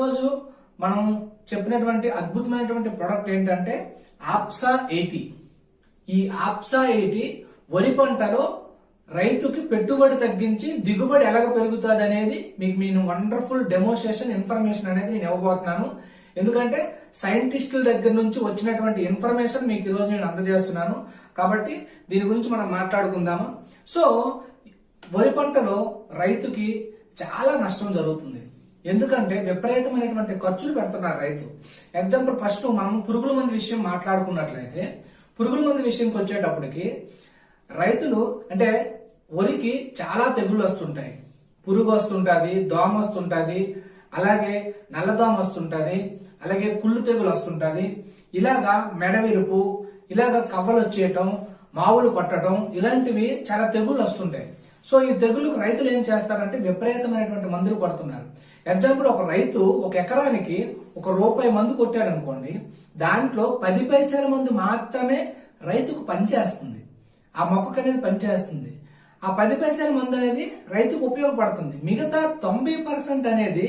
ఈరోజు మనం చెప్పినటువంటి అద్భుతమైనటువంటి ప్రోడక్ట్ ఏంటంటే ఆప్సా ఎయిటీ. ఈ ఆప్సా ఎయిటీ వరి పంటలో రైతుకి పెట్టుబడి తగ్గించి దిగుబడి ఎలాగ పెరుగుతుంది అనేది మీకు నేను వండర్ఫుల్ డెమోస్ట్రేషన్ ఇన్ఫర్మేషన్ అనేది నేను ఇవ్వబోతున్నాను. ఎందుకంటే సైంటిస్టుల దగ్గర నుంచి వచ్చినటువంటి ఇన్ఫర్మేషన్ మీకు ఈరోజు నేను అందజేస్తున్నాను. కాబట్టి దీని గురించి మనం మాట్లాడుకుందాము. సో వరి పంటలో రైతుకి చాలా నష్టం జరుగుతుంది. ఎందుకంటే విపరీతమైనటువంటి ఖర్చులు పెడుతున్నారు రైతు. ఎగ్జాంపుల్ ఫస్ట్ మనం పురుగుల మంది విషయం మాట్లాడుకున్నట్లయితే పురుగుల మంది విషయంకి వచ్చేటప్పటికి రైతులు అంటే వరికి చాలా తెగుళ్ళు వస్తుంటాయి. పురుగు వస్తుంటుంది దోమ వస్తుంటుంది అలాగే నల్లదోమ వస్తుంటుంది అలాగే కుళ్ళు తెగులు వస్తుంటుంది. ఇలాగా మెడవిరుపు ఇలాగా కవ్వలు వచ్చేయటం మావులు కొట్టడం ఇలాంటివి చాలా తెగుళ్ళు వస్తుంటాయి. సో ఈ తెగుళ్ళకు రైతులు ఏం చేస్తారంటే విపరీతమైనటువంటి మందులు కొడుతున్నారు. ఎగ్జాంపుల్ ఒక రైతు ఒక ఎకరానికి ఒక రూపాయి మందు కొట్టాడు అనుకోండి దాంట్లో పది పైసల మందు మాత్రమే రైతుకు పనిచేస్తుంది. ఆ మొక్కకు అనేది పనిచేస్తుంది. ఆ పది పైసల మందు అనేది రైతుకు ఉపయోగపడుతుంది. మిగతా తొంభై పర్సెంట్ అనేది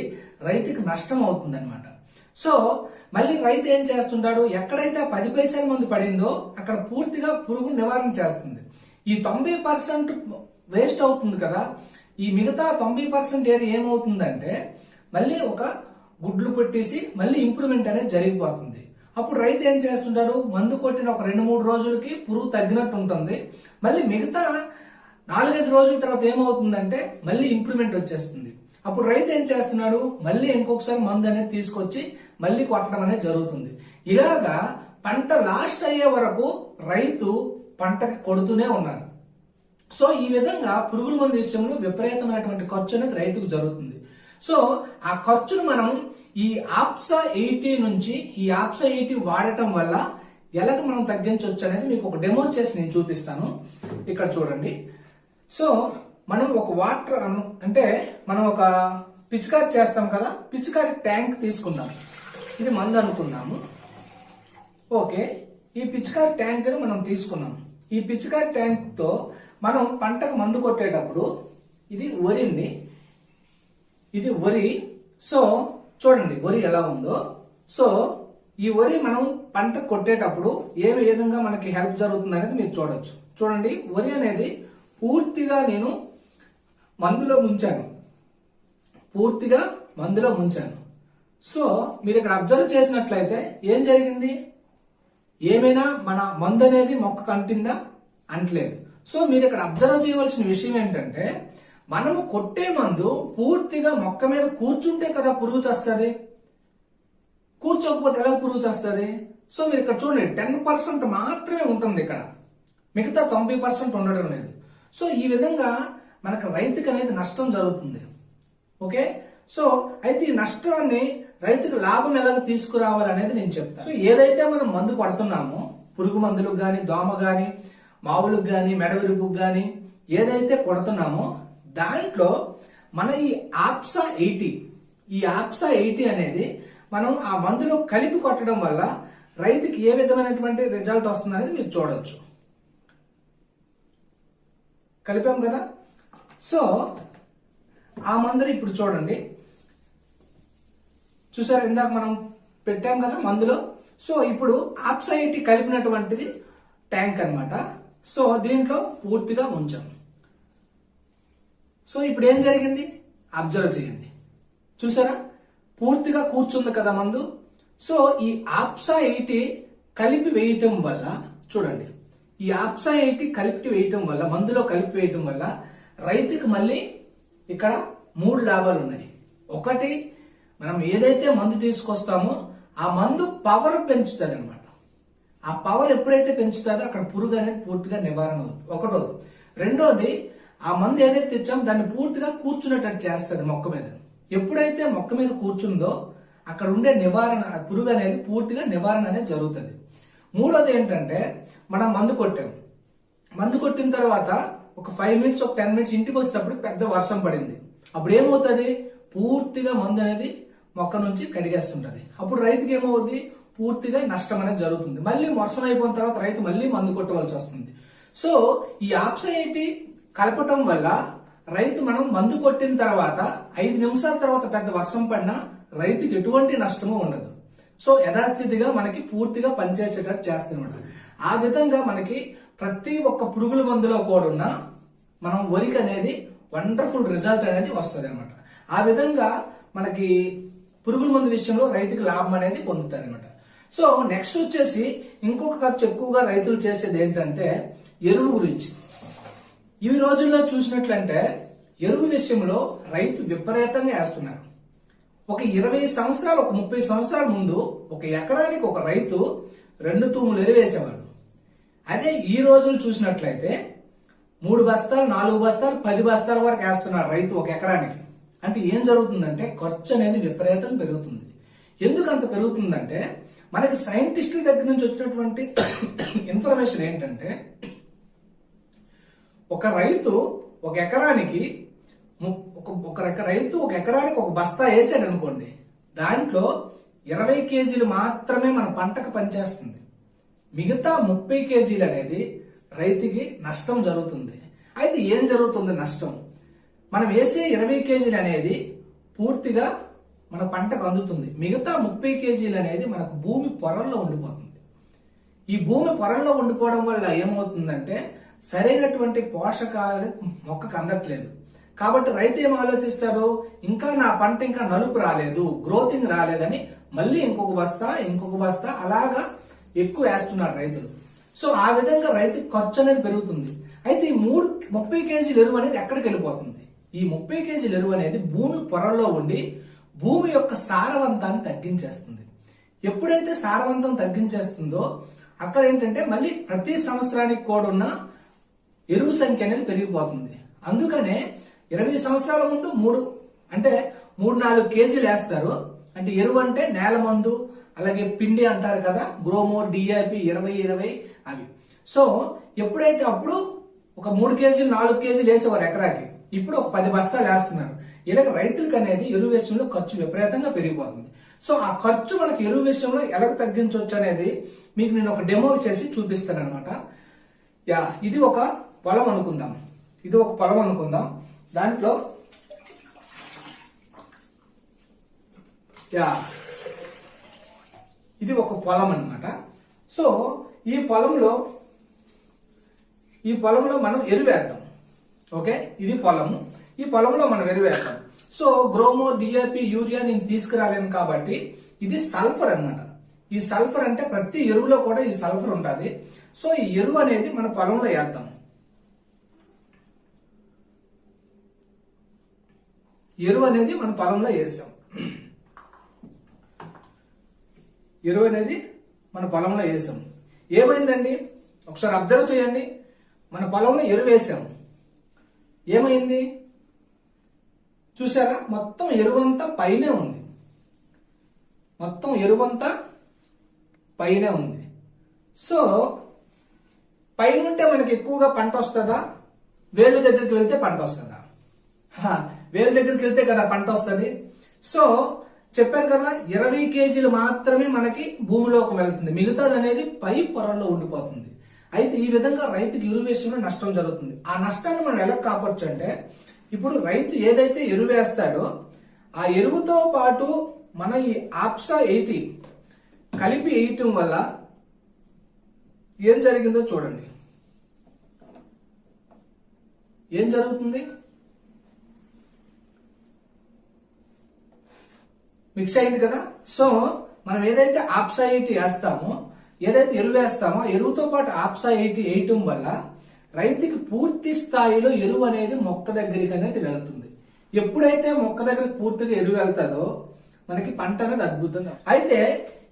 రైతుకు నష్టం అవుతుంది అనమాట సో మళ్ళీ రైతు ఏం చేస్తుంటాడు? ఎక్కడైతే ఆ పది పైసల మందు పడిందో అక్కడ పూర్తిగా పురుగు నివారణ చేస్తుంది. ఈ తొంభై పర్సెంట్ వేస్ట్ అవుతుంది కదా. ఈ మిగతా తొంభై పర్సెంట్ ఏరియా ఏమవుతుందంటే మళ్ళీ ఒక గుడ్లు పెట్టేసి మళ్ళీ ఇంప్రూవ్మెంట్ అనేది జరిగిపోతుంది. అప్పుడు రైతు ఏం చేస్తుంటాడు? మందు కొట్టిన ఒక రెండు మూడు రోజులకి పురుగు తగ్గినట్టు ఉంటుంది. మళ్ళీ మిగతా నాలుగైదు రోజుల తర్వాత ఏమవుతుందంటే మళ్ళీ ఇంప్రూవ్మెంట్ వచ్చేస్తుంది. అప్పుడు రైతు ఏం చేస్తున్నాడు? మళ్ళీ ఇంకొకసారి మందు అనేది తీసుకొచ్చి మళ్ళీ కొట్టడం అనేది జరుగుతుంది. ఇలాగా పంట లాస్ట్ అయ్యే వరకు రైతు పంటకి కొడుతూనే ఉన్నారు. సో ఈ విధంగా పురుగుల మందు విషయంలో విపరీతమైనటువంటి ఖర్చు అనేది రైతుకు జరుగుతుంది. సో ఆ ఖర్చును మనం ఈ ఆప్సా ఎయిటీ నుంచి ఈ ఆప్సా ఎయిటీ వాడటం వల్ల ఎలాగ మనం తగ్గించవచ్చు అనేది మీకు ఒక డెమో చేసి నేను చూపిస్తాను. ఇక్కడ చూడండి. సో మనం ఒక వాటర్ అంటే మనం ఒక పిచికారి చేస్తాం కదా పిచికారి ట్యాంక్ తీసుకుందాం. ఇది మందు అనుకుందాము. ఓకే. ఈ పిచికారి ట్యాంక్ని మనం తీసుకున్నాం. ఈ పిచికారి ట్యాంక్తో మనం పంటకు మందు కొట్టేటప్పుడు ఇది వరిని ఇది వరి. సో చూడండి వరి ఎలా ఉందో. సో ఈ వరి మనం పంట కొట్టేటప్పుడు ఏ విధంగా మనకి హెల్ప్ జరుగుతుంది అనేది మీరు చూడొచ్చు. చూడండి వరి అనేది పూర్తిగా నేను మందులో ముంచాను. పూర్తిగా మందులో ముంచాను. సో మీరు ఇక్కడ అబ్జర్వ్ చేసినట్లయితే ఏం జరిగింది? ఏమైనా మన మందు అనేది మొక్క కంటిందా అంటలేదు. సో మీరు ఇక్కడ అబ్జర్వ్ చేయవలసిన విషయం ఏంటంటే మనము కొట్టే మందు పూర్తిగా మొక్క మీద కూర్చుంటే కదా పురుగు చేస్తుంది? కూర్చోకపోతే ఎలా పురుగు చేస్తుంది? సో మీరు ఇక్కడ చూడండి టెన్ పర్సెంట్ మాత్రమే ఉంటుంది ఇక్కడ. మిగతా తొంభై పర్సెంట్ ఉండడం లేదు. సో ఈ విధంగా మనకు రైతుకి అనేది నష్టం జరుగుతుంది. ఓకే? సో అయితే ఈ నష్టాన్ని రైతుకు లాభం ఎలాగ తీసుకురావాలి అనేది నేను చెప్తాను. సో ఏదైతే మనం మందు కొడుతున్నామో పురుగు మందులకు కానీ దోమ కానీ మామూలుకు కానీ మెడవిరుపుకు కానీ ఏదైతే కొడుతున్నామో దాంట్లో మన ఈ ఆప్సా ఎయిటీ ఈ ఆప్సా ఎయిటీ అనేది మనం ఆ మందులో కలిపి కొట్టడం వల్ల రైతుకి ఏ విధమైనటువంటి రిజల్ట్ వస్తుంది అనేది మీరు చూడవచ్చు కలిపాం కదా? సో ఆ మందులు ఇప్పుడు చూడండి. చూసారు ఇందాక మనం పెట్టాం కదా మందులో? సో ఇప్పుడు ఆప్సైటీ కలిపినటువంటిది ట్యాంక్ అన్నమాట. సో దీంట్లో పూర్తిగా ఉంచాం. సో ఇప్పుడు ఏం జరిగింది? అబ్జర్వ్ చేయండి. చూసారా? పూర్తిగా కూర్చుంది కదా మందు. సో ఈ ఆప్సా ఎయిటీ కలిపి వేయటం వల్ల చూడండి. ఈ ఆప్సా ఎయిటీ కలిపి వేయటం వల్ల మందులో కలిపి వేయటం వల్ల రైతుకి మళ్ళీ ఇక్కడ మూడు లాభాలు ఉన్నాయి. ఒకటి మనం ఏదైతే మందు తీసుకొస్తామో ఆ మందు పవర్ పెంచుతుంది అనమాట ఆ పవర్ ఎప్పుడైతే పెంచుతుందో అక్కడ పురుగు అనేది పూర్తిగా నివారణ అవుతుంది. ఒకటోది. రెండోది ఆ మందు ఏదైతే తెచ్చామో దాన్ని పూర్తిగా కూర్చునేటట్టు చేస్తుంది మొక్క మీద. ఎప్పుడైతే మొక్క మీద కూర్చుందో అక్కడ ఉండే నివారణ పురుగు అనేది పూర్తిగా నివారణ అనేది జరుగుతుంది. మూడోది ఏంటంటే మనం మందు కొట్టాం. మందు కొట్టిన తర్వాత ఒక ఫైవ్ మినిట్స్ ఒక టెన్ మినిట్స్ ఇంటికి వచ్చేటప్పుడు పెద్ద వర్షం పడింది. అప్పుడు ఏమవుతుంది? పూర్తిగా మందు అనేది మొక్క నుంచి కడిగేస్తుంటది. అప్పుడు రైతుకి ఏమవుద్ది? పూర్తిగా నష్టం అనేది జరుగుతుంది. మళ్ళీ వర్షం అయిపోయిన తర్వాత రైతు మళ్ళీ మందు కొట్టవలసి వస్తుంది. సో ఈ ఆప్సైటీ కలపటం వల్ల రైతు మనం మందు కొట్టిన తర్వాత ఐదు నిమిషాల తర్వాత పెద్ద వర్షం పడినా రైతుకి ఎటువంటి నష్టము ఉండదు. సో యథాస్థితిగా మనకి పూర్తిగా పనిచేసేటట్టు చేస్తున్నమాట ఆ విధంగా మనకి ప్రతి ఒక్క పురుగుల మందులో కూడా ఉన్న మనం వరికి అనేది వండర్ఫుల్ రిజల్ట్ అనేది వస్తుంది అనమాట ఆ విధంగా మనకి పురుగుల మందు విషయంలో రైతుకి లాభం అనేది పొందుతారు అనమాట సో నెక్స్ట్ వచ్చేసి ఇంకొక ఖర్చు ఎక్కువగా రైతులు చేసేది ఏంటంటే ఎరువు గురించి. ఈ రోజుల్లో చూసినట్లంటే ఎరువు విషయంలో రైతు విపరీతంగా వేస్తున్నారు. ఒక ఇరవై సంవత్సరాలు ఒక ముప్పై సంవత్సరాల ముందు ఒక ఎకరానికి ఒక రైతు రెండు తూములు ఎరువేసేవాడు అదే ఈ రోజులు చూసినట్లయితే మూడు బస్తాలు నాలుగు బస్తాలు పది బస్తాల వరకు వేస్తున్నాడు రైతు ఒక ఎకరానికి. అంటే ఏం జరుగుతుందంటే ఖర్చు అనేది విపరీతం పెరుగుతుంది. ఎందుకు అంత పెరుగుతుందంటే మనకి సైంటిస్టుల దగ్గర నుంచి వచ్చినటువంటి ఇన్ఫర్మేషన్ ఏంటంటే ఒక రైతు ఒక ఎకరానికి ఒక ఒక రైతు ఒక ఎకరానికి ఒక బస్తా వేసాడు అనుకోండి దాంట్లో ఇరవై కేజీలు మాత్రమే మన పంటకు పనిచేస్తుంది. మిగతా ముప్పై కేజీలు అనేది రైతుకి నష్టం జరుగుతుంది. అయితే ఏం జరుగుతుంది నష్టం? మనం వేసే ఇరవై కేజీలు అనేది పూర్తిగా మన పంటకు అందుతుంది. మిగతా ముప్పై కేజీలు అనేది మనకు భూమి పొరల్లో ఉండిపోతుంది. ఈ భూమి పొరల్లో ఉండిపోవడం వల్ల ఏమవుతుందంటే సరైనటువంటి పోషకాలు మొక్కకు అందట్లేదు. కాబట్టి రైతు ఏం ఆలోచిస్తారు? ఇంకా నా పంట ఇంకా నలుపు రాలేదు గ్రోతింగ్ రాలేదని మళ్ళీ ఇంకొక బస్తా ఇంకొక బస్తా అలాగా ఎక్కువ వేస్తున్నారు రైతులు. సో ఆ విధంగా రైతు ఖర్చు అనేది పెరుగుతుంది. అయితే ఈ మూడు ముప్పై కేజీల ఎరువు అనేది ఎక్కడికి వెళ్ళిపోతుంది? ఈ ముప్పై కేజీల ఎరువు అనేది భూమి పొరల్లో ఉండి భూమి యొక్క సారవంతాన్ని తగ్గించేస్తుంది. ఎప్పుడైతే సారవంతం తగ్గించేస్తుందో అక్కడ ఏంటంటే మళ్ళీ ప్రతి సంవత్సరానికి కూడా ఉన్న ఎరువు సంఖ్య అనేది పెరిగిపోతుంది. అందుకనే ఇరవై సంవత్సరాల ముందు మూడు అంటే మూడు నాలుగు కేజీలు వేస్తారు. అంటే ఎరువు అంటే నేల మందు అలాగే పిండి అంటారు కదా గ్రోమోర్ డిఐపి ఇరవై ఇరవై అవి. సో ఎప్పుడైతే అప్పుడు ఒక మూడు కేజీలు నాలుగు కేజీలు వేసేవారు ఎకరాకి ఇప్పుడు ఒక పది బస్తాలు వేస్తున్నారు. ఇలాగ రైతులకు అనేది ఎరువు విషయంలో ఖర్చు విపరీతంగా పెరిగిపోతుంది. సో ఆ ఖర్చు మనకు ఎరువు విషయంలో ఎలా తగ్గించవచ్చు అనేది మీకు నేను ఒక డెమో చేసి చూపిస్తాను అనమాట యా ఇది ఒక పొలం అనుకుందాం. ఇది ఒక పొలం అనుకుందాం. దాంట్లో యా ఇది ఒక పొలం అన్నమాట. సో ఈ పొలంలో ఈ పొలంలో మనం ఎరువేద్దాం. ఓకే? ఇది పొలము. ఈ పొలంలో మనం ఎరువేస్తాం సో గ్రోమో డిఏపి యూరియా నేను తీసుకురాలేను కాబట్టి ఇది సల్ఫర్ అన్నమాట. ఈ సల్ఫర్ అంటే ప్రతి ఎరువులో కూడా ఈ సల్ఫర్ ఉంటుంది. సో ఈ ఎరువు అనేది మన పొలంలో వేద్దాం. ఎరువు అనేది మన పొలంలో వేసాం. ఎరువు అనేది మన పొలంలో వేసాం. ఏమైందండి? ఒకసారి అబ్జర్వ్ చేయండి. మన పొలంలో ఎరువు వేసాం. ఏమైంది? చూసారా మొత్తం ఎరువంతా పైనే ఉంది. మొత్తం ఎరువంతా పైనే ఉంది. సో పైన ఉంటే మనకి ఎక్కువగా పంట వస్తుందా? వేలు దగ్గరికి వెళ్తే పంట వస్తుందా? వేలు దగ్గరికి వెళ్తే కదా పంట వస్తుంది. సో చెప్పాను కదా ఇరవై కేజీలు మాత్రమే మనకి భూమిలోకి వెళ్తుంది. మిగతాది అనేది పై పొరల్లో ఉండిపోతుంది. అయితే ఈ విధంగా రైతుకి ఎరువు విషయంలో నష్టం జరుగుతుంది. ఆ నష్టాన్ని మనం ఎలా కాపాడచ్చు అంటే ఇప్పుడు రైతు ఏదైతే ఎరువు వేస్తాడో ఆ ఎరువుతో పాటు మన ఈ ఆప్సా ఎయిటీ కలిపి వేయటం వల్ల ఏం జరిగిందో చూడండి. ఏం జరుగుతుంది? మిక్స్ అయింది కదా? సో మనం ఏదైతే ఆప్సా ఎయిటీ వేస్తామో ఏదైతే ఎరువు వేస్తామో ఎరువుతో పాటు ఆప్సా ఎయిటీ వేయటం వల్ల రైతుకి పూర్తి స్థాయిలో ఎరువు అనేది మొక్క దగ్గరికి అనేది వెళ్తుంది. ఎప్పుడైతే మొక్క దగ్గరికి పూర్తిగా ఎరువు వెళ్తుందో మనకి పంట అనేది అద్భుతంగా అయితే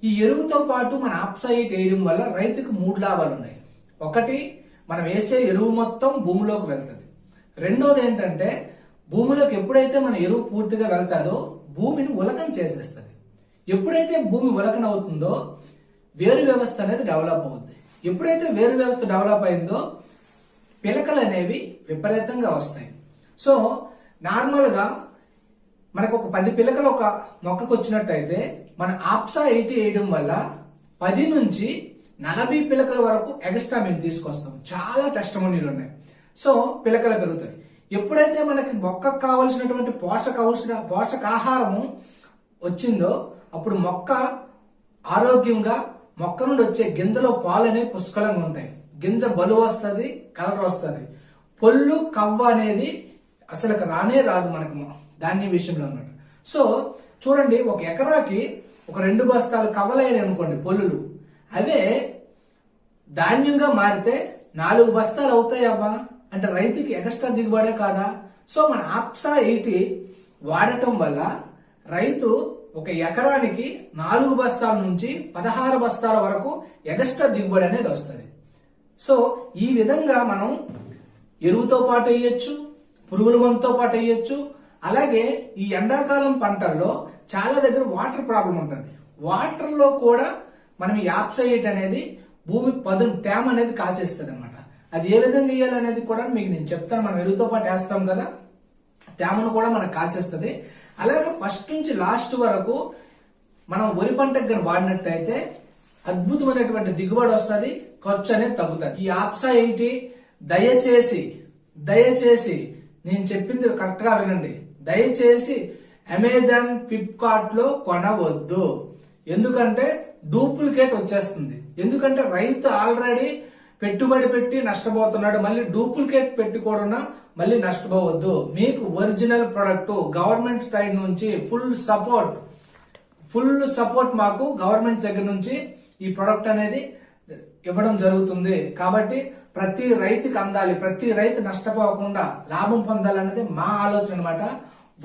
ఈ ఎరువుతో పాటు మన ఆప్సా ఎయిట్ వేయడం వల్ల రైతుకు మూడు లాభాలు ఉన్నాయి. ఒకటి మనం వేసే ఎరువు మొత్తం భూమిలోకి వెళ్తుంది. రెండోది ఏంటంటే భూమిలోకి ఎప్పుడైతే మన ఎరువు పూర్తిగా వెళ్తాదో భూమిని ఉలకం చేసేస్తుంది. ఎప్పుడైతే భూమి ఉలకన అవుతుందో వేరు వ్యవస్థ అనేది డెవలప్ అవుతుంది ఎప్పుడైతే వేరు వ్యవస్థ డెవలప్ అయిందో పిలకలు అనేవి విపరీతంగా వస్తాయి. సో నార్మల్గా మనకు ఒక పది పిలకలు ఒక మొక్కకు వచ్చినట్టయితే మన ఆప్సా ఎయిటీ వేయడం వల్ల పది నుంచి నలభై పిలకల వరకు ఎక్స్ట్రా మేము తీసుకొస్తాం. చాలా టెస్టమోనీలు ఉన్నాయి. సో పిలకలు పెరుగుతాయి. ఎప్పుడైతే మనకి మొక్కకు కావలసినటువంటి పోషక అవసర పోషకాహారము వచ్చిందో అప్పుడు మొక్క ఆరోగ్యంగా మొక్క నుండి వచ్చే గింజలో పాలు అనేవి పుష్కలంగా ఉంటాయి. గింజ బలు వస్తుంది కలర్ వస్తుంది. పొల్లు కవ్వ అనేది అసలు రానే రాదు మనకు ధాన్యం విషయంలో అన్నమాట సో చూడండి ఒక ఎకరాకి ఒక రెండు బస్తాలు కవ్వలైనవి అనుకోండి పొల్లులు. అవే ధాన్యంగా మారితే నాలుగు బస్తాలు అవుతాయి అవ్వా. అంటే రైతుకి ఎక్స్ట్రా దిగుబడే కాదా? సో మన ఆప్సా ఎయిటీ వాడటం వల్ల రైతు ఒక ఎకరానికి నాలుగు బస్తాల నుంచి పదహారు బస్తాల వరకు ఎగస్ట్రా దిగుబడి అనేది వస్తుంది. సో ఈ విధంగా మనం ఎరువుతో పాటు వేయచ్చు పురుగుల మందుతో పాటు వేయచ్చు అలాగే ఈ ఎండాకాలం పంటల్లో చాలా దగ్గర వాటర్ ప్రాబ్లం ఉంటుంది. వాటర్లో కూడా మనం యాప్సైట్ అనేది భూమి పదును తేమ అనేది కాసేస్తుంది అనమాట అది ఏ విధంగా వేయాలనేది కూడా మీకు నేను చెప్తాను. మనం ఎరువుతో పాటు వేస్తాం కదా తేమను కూడా మనకు కాసేస్తుంది. అలాగే ఫస్ట్ నుంచి లాస్ట్ వరకు మనం వరి పంటకు గనుక వాడినట్టయితే అద్భుతమైనటువంటి దిగుబడి వస్తుంది ఖర్చు అనేది తగ్గుతుంది. ఈ ఆప్సా ఏంటి? దయచేసి దయచేసి నేను చెప్పింది కరెక్ట్గా వినండి. దయచేసి అమెజాన్ ఫ్లిప్కార్ట్లో కొనవద్దు. ఎందుకంటే డూప్లికేట్ వచ్చేస్తుంది. ఎందుకంటే రైతు ఆల్రెడీ పెట్టుబడి పెట్టి నష్టపోతున్నాడు. మళ్ళీ డూప్లికేట్ పెట్టి కూడా మళ్ళీ నష్టపోవద్దు. మీకు ఒరిజినల్ ప్రొడక్ట్ గవర్నమెంట్ సైడ్ నుంచి ఫుల్ సపోర్ట్ ఫుల్ సపోర్ట్ మాకు గవర్నమెంట్ దగ్గర నుంచి ఈ ప్రొడక్ట్ అనేది ఇవ్వడం జరుగుతుంది. కాబట్టి ప్రతి రైతుకి అందాలి. ప్రతి రైతు నష్టపోకుండా లాభం పొందాలనేది మా ఆలోచన అనమాట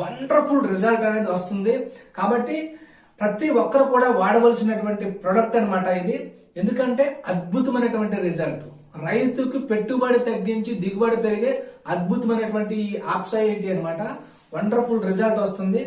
వండర్ఫుల్ రిజల్ట్ అనేది వస్తుంది. కాబట్టి ప్రతి ఒక్కరు కూడా వాడవలసినటువంటి ప్రొడక్ట్ అనమాట ఇది. ఎందుకంటే అద్భుతమైనటువంటి రిజల్ట్ రైతుకు పెట్టుబడి తగ్గించి దిగుబడి పెరిగే అద్భుతమైనటువంటి ఈ ఆప్సైటీ అనమాట వండర్ఫుల్ రిజల్ట్ వస్తుంది.